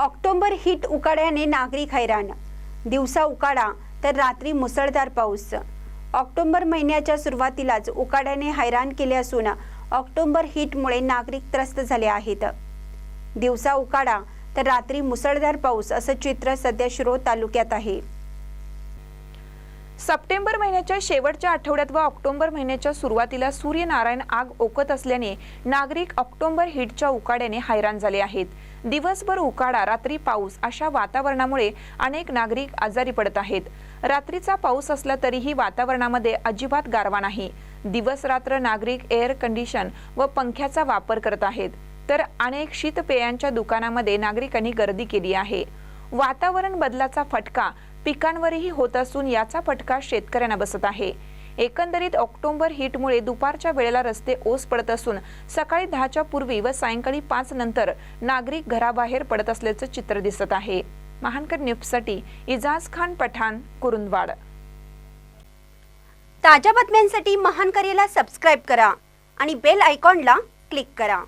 October hit उकाड्याने नागरिक हैराण. दिवसा उकाडा तर रात्री मुसळधार पाऊस. ऑक्टोबर महिन्याच्या सुरुवातीलाच उकाड्याने हैराण केले असून ऑक्टोबर हिटमुळे नागरिक त्रस्त झाले आहेत. दिवसा उकाडा तर रात्री मुसळधार पाऊस असं चित्र सध्या शिरोळ तालुक्यात आहे. सप्टेंबर महिन्याच्या शेवटच्या आठवड्यात व ऑक्टोबर महिन्याच्या सुरुवातीला सूर्यनारायण आग ओकत असल्याने नागरिक ऑक्टोबर हिटच्या उकाड्याने हैराण झाले आहेत. दिवसभर उकाडा रात्री पाऊस अशा वातावरणामुळे अनेक नागरिक आजारी पडत आहेत. रात्रीचा पाऊस असला तरीही वातावरणामध्ये अजिबात गारवा नाही. दिवस रात्र नागरिक एअर कंडिशन व पंख्याचा वापर करत आहेत. तर अनेक शीतपेयांच्या दुकानामध्ये नागरिकांनी गर्दी केली आहे. वातावरण बदलाचा फटका पिकांवरही होत असून याचा फटका शेतकऱ्यांना बसत आहे. एकंदरीत ऑक्टोबर हिटमुळे दुपारच्या वेळेला रस्ते ओस पडत असून सकाळी दहाच्या पूर्वी व सायंकाळी पाच नंतर नागरिक घराबाहेर पडत असल्याचं चित्र दिसत आहे. महानकर न्यूजसाठी इजाज खान पठाण कुरुंदवाड. ताज्या बातम्यांसाठी महानकरेला सबस्क्राईब करा आणि बेल आयकॉनला क्लिक करा.